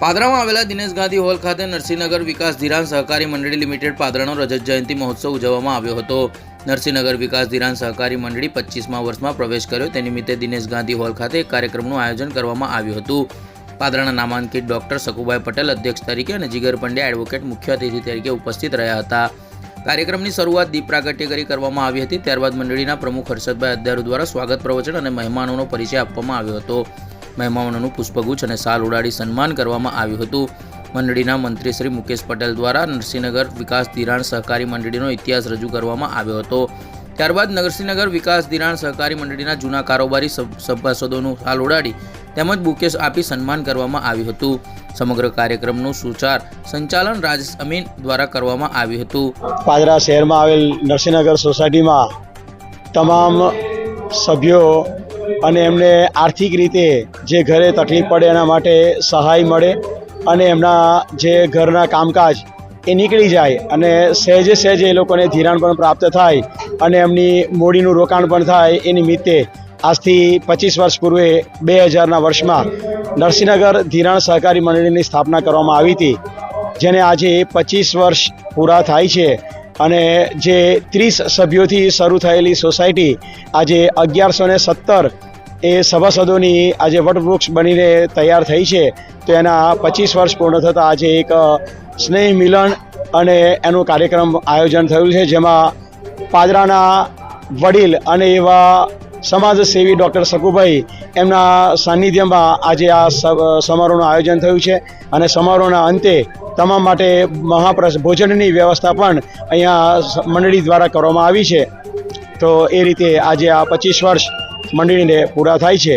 પાદરામાં આવેલા દિનેશ ગાંધી હોલ ખાતે નરસિંહનગર વિકાસ ધિરાણ સહકારી મંડળી લિમિટેડ પાદરાનો રજત જયંતિ મહોત્સવ ઉજવવામાં આવ્યો હતો. નરસિંહનગર વિકાસ ધિરાણ સહકારી મંડળી પચીસમા વર્ષમાં પ્રવેશ કર્યો. તે નિમિત્તે દિનેશ ગાંધી હોલ ખાતે એક કાર્યક્રમનું આયોજન કરવામાં આવ્યું હતું. પાદરાના નામાંકિત ડોક્ટર સકુભાઈ પટેલ અધ્યક્ષ તરીકે અને જીગર પંડ્યા એડવોકેટ મુખ્ય અતિથિ તરીકે ઉપસ્થિત રહ્યા હતા. કાર્યક્રમની શરૂઆત દીપ પ્રાગટ્ય કરી કરવામાં આવી હતી. ત્યારબાદ મંડળીના પ્રમુખ હર્ષદભાઈ અધ્યારુ દ્વારા સ્વાગત પ્રવચન અને મહેમાનોનો પરિચય આપવામાં આવ્યો હતો. મહેમાનોનું પુષ્પગુચ્છ અને સાલ ઉડાડી સન્માન કરવામાં આવ્યું હતું. મંડળીના મંત્રી શ્રી મુકેશ પટેલ દ્વારા નરસિંહનગર વિકાસ ધિરાણ સહકારી મંડળીનો ઇતિહાસ રજૂ કરવામાં આવ્યો હતો. ત્યારબાદ નરસિંહનગર વિકાસ ધિરાણ સહકારી મંડળીના જૂના કારોબારી સભ- સભાસદોનું હાલ ઉડાડી તેમજ બુકેશ આપી સન્માન કરવામાં આવ્યું હતું. સમગ્ર કાર્યક્રમનું સુચાર સંચાલન રાજેશ અમીન દ્વારા કરવામાં આવ્યું હતું. પાદરા શહેરમાં આવેલ નરસિંહનગર સોસાયટીમાં તમામ સભ્યો અને એમને આર્થિક રીતે જે ઘરે તકલીફ પડે એના માટે સહાય મળે અને એમના જે ઘરના કામકાજ એ નીકળી જાય અને સહેજે સહેજે એ લોકોને ધિરાણ પણ પ્રાપ્ત થાય અને એમની મૂડીનું રોકાણ પણ થાય એ નિમિત્તે આજથી પચીસ વર્ષ પૂર્વે બે હજારના વર્ષમાં નરસિંહનગર ધિરાણ સહકારી મંડળીની સ્થાપના કરવામાં આવી હતી, જેને આજે પચીસ વર્ષ પૂરા થાય છે. અને જે ત્રીસ સભ્યોથી શરૂ થયેલી સોસાયટી આજે અગિયારસો ને સત્તર એ સભાસદોની આજે વટવૃક્ષ બનીને તૈયાર થઈ છે, તો એના પચીસ વર્ષ પૂર્ણ થતાં આજે એક સ્નેહ મિલન અને એનું કાર્યક્રમ આયોજન થયું છે, જેમાં પાદરાના વડીલ અને એવા સમાજસેવી ડૉક્ટર સકુભાઈ એમના સાનિધ્યમાં આજે આ સમારોહનું આયોજન થયું છે અને સમારોહના અંતે તમામ માટે મહાપ્રસ, ભોજનની વ્યવસ્થા પણ અહીંયા મંડળી દ્વારા કરવામાં આવી છે. તો એ રીતે આજે આ પચીસ વર્ષ મંડળીને પૂરા થાય છે.